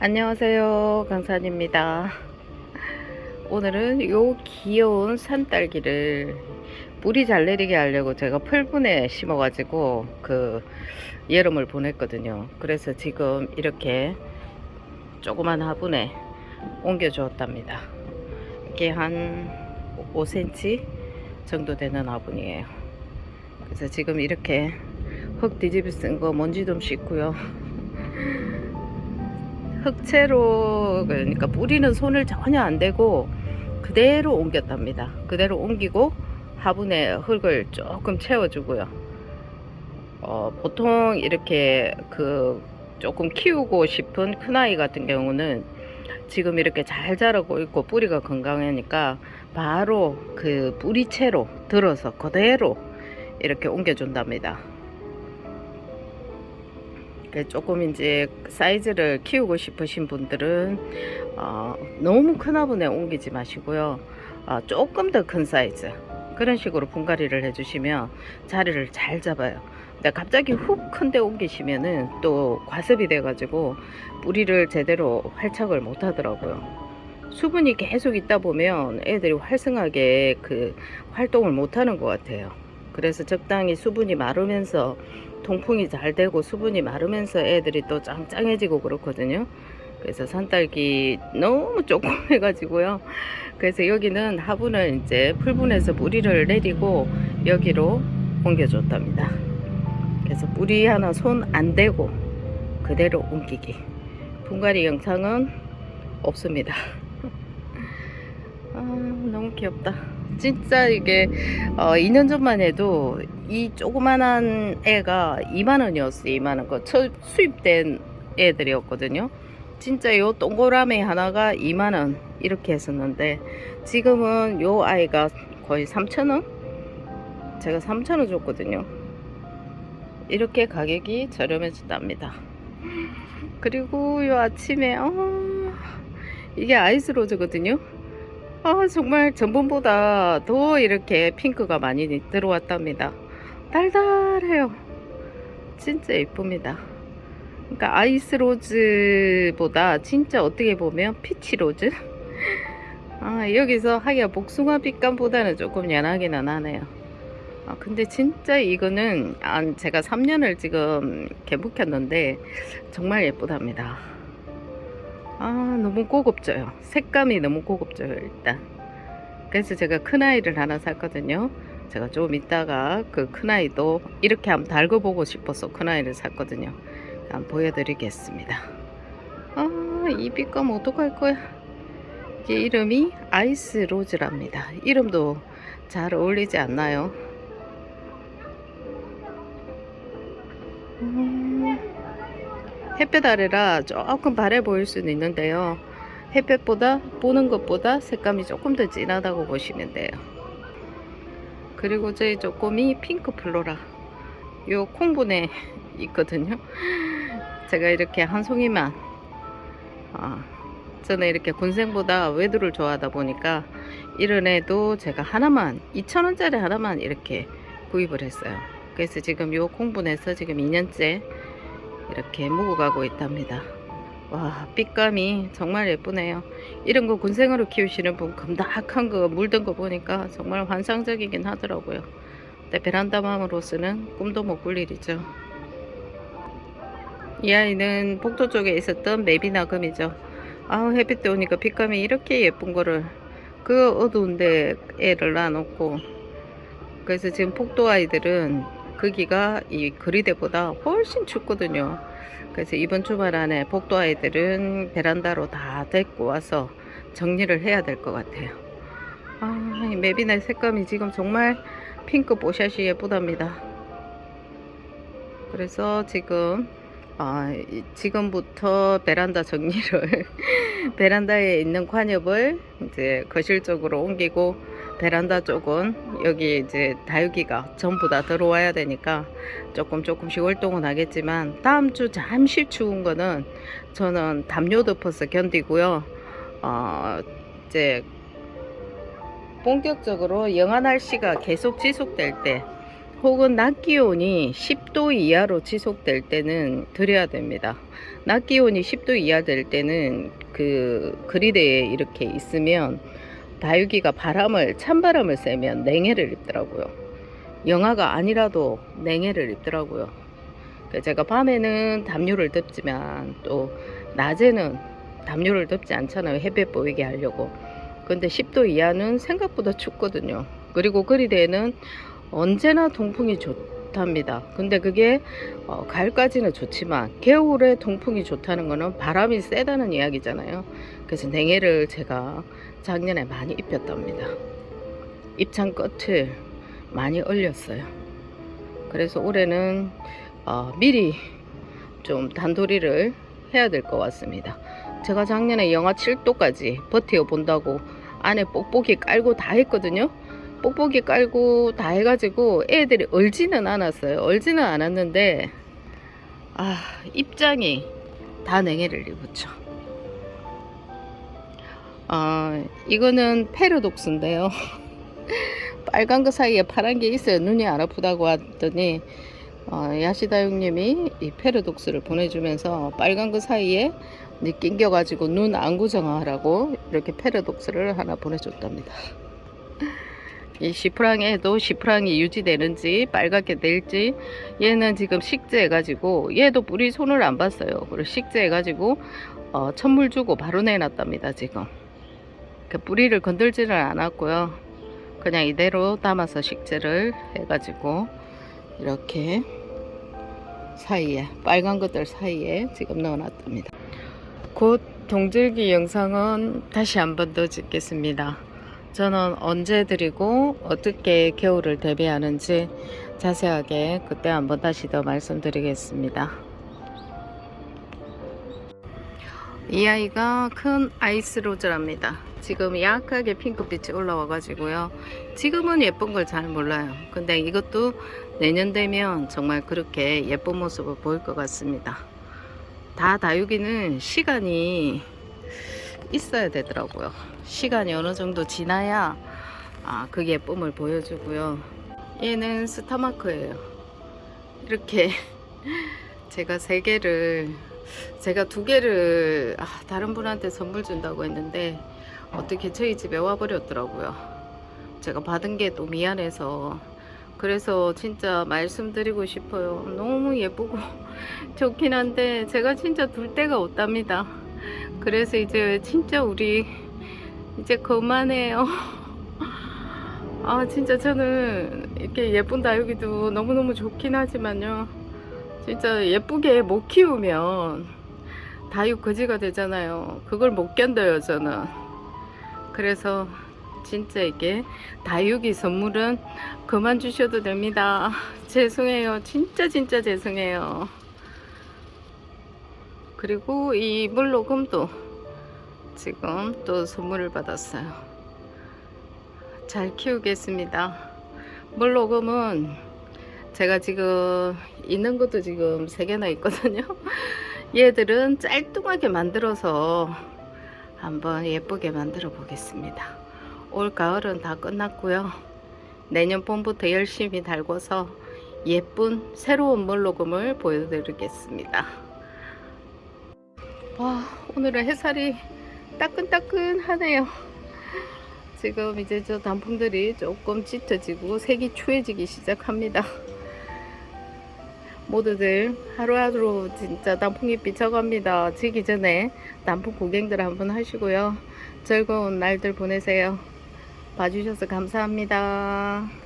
안녕하세요 강산입니다. 오늘은 요 귀여운 산딸기를 물이 잘 내리게 하려고 제가 풀분에 심어 가지고 그 여름을 보냈거든요. 그래서 지금 이렇게 조그만 화분에 옮겨 주었답니다. 이게 한 5cm 정도 되는 화분이에요. 그래서 지금 이렇게 흙 뒤집어 쓴 거 먼지 좀 씻고요 흑채로 그러니까 뿌리는 손을 전혀 안 대고 그대로 옮겼답니다. 그대로 옮기고 화분에 흙을 조금 채워주고요. 어, 보통 이렇게 그 조금 키우고 싶은 큰 아이 같은 경우는 지금 이렇게 잘 자라고 있고 뿌리가 건강하니까 바로 그 뿌리채로 들어서 그대로 이렇게 옮겨준답니다. 그 조금 이제 사이즈를 키우고 싶으신 분들은 어, 너무 큰 화분에 옮기지 마시고요. 어, 조금 더 큰 사이즈 그런 식으로 분갈이를 해주시면 자리를 잘 잡아요. 근데 갑자기 훅 큰데 옮기시면은 또 과습이 돼가지고 뿌리를 제대로 활착을 못 하더라고요. 수분이 계속 있다 보면 애들이 활성하게 그 활동을 못 하는 것 같아요. 그래서 적당히 수분이 마르면서 통풍이 잘 되고 수분이 마르면서 애들이 또 짱짱해지고 그렇거든요. 그래서 산딸기 너무 조금 해가지고요. 그래서 여기는 화분을 이제 풀분에서 뿌리를 내리고 여기로 옮겨줬답니다. 그래서 뿌리 하나 손 안 대고 그대로 옮기기. 분갈이 영상은 없습니다. 아, 너무 귀엽다. 진짜 이게 어, 2년 전만 해도 이 조그만한 애가 2만 원이었어요. 2만 원. 그첫 수입된 애들이었거든요. 진짜 요 동그라미 하나가 2만 원 이렇게 했었는데 지금은 요 아이가 거의 3천 원? 제가 3천 원 줬거든요. 이렇게 가격이 저렴해진답니다. 그리고 요 아침에 어, 이게 아이스 로즈거든요. 아, 정말 전번보다 더 이렇게 핑크가 많이 들어왔답니다. 달달해요. 진짜 예쁩니다. 그러니까 아이스 로즈보다 진짜 어떻게 보면 피치 로즈? 아, 여기서 하기가 복숭아 빛감보다는 조금 연하기는 하네요. 아, 근데 진짜 이거는 아, 제가 3년을 지금 개묵혔는데 정말 예쁘답니다. 아 너무 고급져요. 색감이 너무 고급져요 일단. 그래서 제가 큰아이를 하나 샀거든요. 제가 좀 이따가 그 큰아이도 이렇게 한번 달궈보고 싶어서 큰아이를 샀거든요. 한번 보여드리겠습니다. 아 이 빛감 어떡할 거야? 이게 이름이 아이스 로즈랍니다. 이름도 잘 어울리지 않나요? 음... 햇볕 아래라 조금 바래 보일 수는 있는데요. 햇볕보다 보는 것보다 색감이 조금 더 진하다고 보시면 돼요. 그리고 저희 조금이 핑크 플로라 요 콩분에 있거든요. 제가 이렇게 한 송이만 아, 저는 이렇게 군생보다 외두를 좋아하다 보니까 이런 애도 제가 하나만 2,000원짜리 하나만 이렇게 구입을 했어요. 그래서 지금 요 콩분에서 지금 2년째 이렇게 묵어가고 있답니다. 와 빛감이 정말 예쁘네요. 이런 거 군생으로 키우시는 분 금닥한 거 물든 거 보니까 정말 환상적이긴 하더라고요. 근데 베란다맘으로서는 꿈도 못 꿀 일이죠. 이 아이는 복도 쪽에 있었던 메비나금이죠. 아우 햇빛 때 오니까 빛감이 이렇게 예쁜 거를 그 어두운데 애를 놔놓고 그래서 지금 복도 아이들은 거기가 이 거리대보다 훨씬 춥거든요. 그래서 이번 주말 안에 복도 아이들은 베란다로 다 데리고 와서 정리를 해야 될 것 같아요. 아, 이 맵이나 색감이 지금 정말 핑크 보샷이 예쁘답니다. 그래서 지금 아, 지금부터 베란다 정리를 베란다에 있는 관엽을 이제 거실 쪽으로 옮기고 베란다 쪽은 여기 이제 다육이가 전부 다 들어와야 되니까 조금 조금씩 활동은 하겠지만 다음 주 잠시 추운 거는 저는 담요 덮어서 견디고요. 어, 이제 본격적으로 영하 날씨가 계속 지속될 때 혹은 낮 기온이 10도 이하로 지속될 때는 드려야 됩니다. 낮 기온이 10도 이하 될 때는 그 그리드에 이렇게 있으면 다육이가 바람을 찬바람을 쐬면 냉해를 입더라고요. 영하가 아니라도 냉해를 입더라고요. 제가 밤에는 담요를 덮지만 또 낮에는 담요를 덮지 않잖아요. 햇볕 보이게 하려고. 근데 10도 이하는 생각보다 춥거든요. 그리고 그리드에는 언제나 동풍이 좋 답니다. 근데 그게 어, 가을까지는 좋지만 겨울에 동풍이 좋다는 거는 바람이 세다는 이야기잖아요. 그래서 냉해를 제가 작년에 많이 입혔답니다. 입장 끝을 많이 얼렸어요. 그래서 올해는 어, 미리 좀 단도리를 해야 될 것 같습니다. 제가 작년에 영하 7도까지 버티어 본다고 안에 뽁뽁이 깔고 다 했거든요. 뽁뽁이 깔고 다 해가지고 애들이 얼지는 않았어요. 얼지는 않았는데 아 입장이 다 냉해를 입었죠. 아 이거는 페르독스인데요. 빨간 거 사이에 파란 게 있어요. 눈이 안 아프다고 하더니 어, 야시다육님이 이 페르독스를 보내주면서 빨간 거 사이에 낑겨가지고 눈 안 고정하라고 이렇게 페르독스를 하나 보내줬답니다. 이 시프랑에도 시프랑이 유지되는지 빨갛게 될지 얘는 지금 식재해 가지고 얘도 뿌리 손을 안 봤어요. 그리고 식재해 가지고 어, 천물 주고 바로 내놨답니다. 지금 그 뿌리를 건들지를 않았고요. 그냥 이대로 담아서 식재를 해 가지고 이렇게 사이에 빨간 것들 사이에 지금 넣어놨답니다. 곧 동절기 영상은 다시 한 번 더 찍겠습니다. 저는 언제 드리고 어떻게 겨울을 대비하는지 자세하게 그때 한번 다시 더 말씀드리겠습니다. 이 아이가 큰 아이스로즈랍니다. 지금 약하게 핑크빛이 올라와 가지고요. 지금은 예쁜 걸 잘 몰라요. 근데 이것도 내년 되면 정말 그렇게 예쁜 모습을 보일 것 같습니다. 다 다육이는 시간이 있어야 되더라고요. 시간이 어느 정도 지나야 아, 그 예쁨을 보여주고요. 얘는 스타마크예요. 이렇게 제가 세 개를 제가 두 개를 아, 다른 분한테 선물 준다고 했는데 어떻게 저희 집에 와버렸더라고요. 제가 받은 게 또 미안해서 그래서 진짜 말씀드리고 싶어요. 너무 예쁘고 좋긴 한데 제가 진짜 둘 데가 없답니다. 그래서 이제 진짜 우리 이제 그만해요. 아 진짜 저는 이렇게 예쁜 다육이도 너무너무 좋긴 하지만요. 진짜 예쁘게 못 키우면 다육 거지가 되잖아요. 그걸 못 견뎌요 저는. 그래서 진짜 이게 다육이 선물은 그만 주셔도 됩니다. 죄송해요. 진짜 진짜 죄송해요. 그리고 이 물로금도 지금 또 선물을 받았어요. 잘 키우겠습니다. 물로금은 제가 지금 있는 것도 지금 세 개나 있거든요. 얘들은 짤뚱하게 만들어서 한번 예쁘게 만들어 보겠습니다. 올 가을은 다 끝났고요. 내년 봄부터 열심히 달궈서 예쁜 새로운 물로금을 보여드리겠습니다. 와, 오늘은 햇살이 따끈따끈하네요. 지금 이제 저 단풍들이 조금 짙어지고 색이 추해지기 시작합니다. 모두들 하루하루 진짜 단풍이 비쳐갑니다. 지기 전에 단풍 구경들 한번 하시고요. 즐거운 날들 보내세요. 봐주셔서 감사합니다.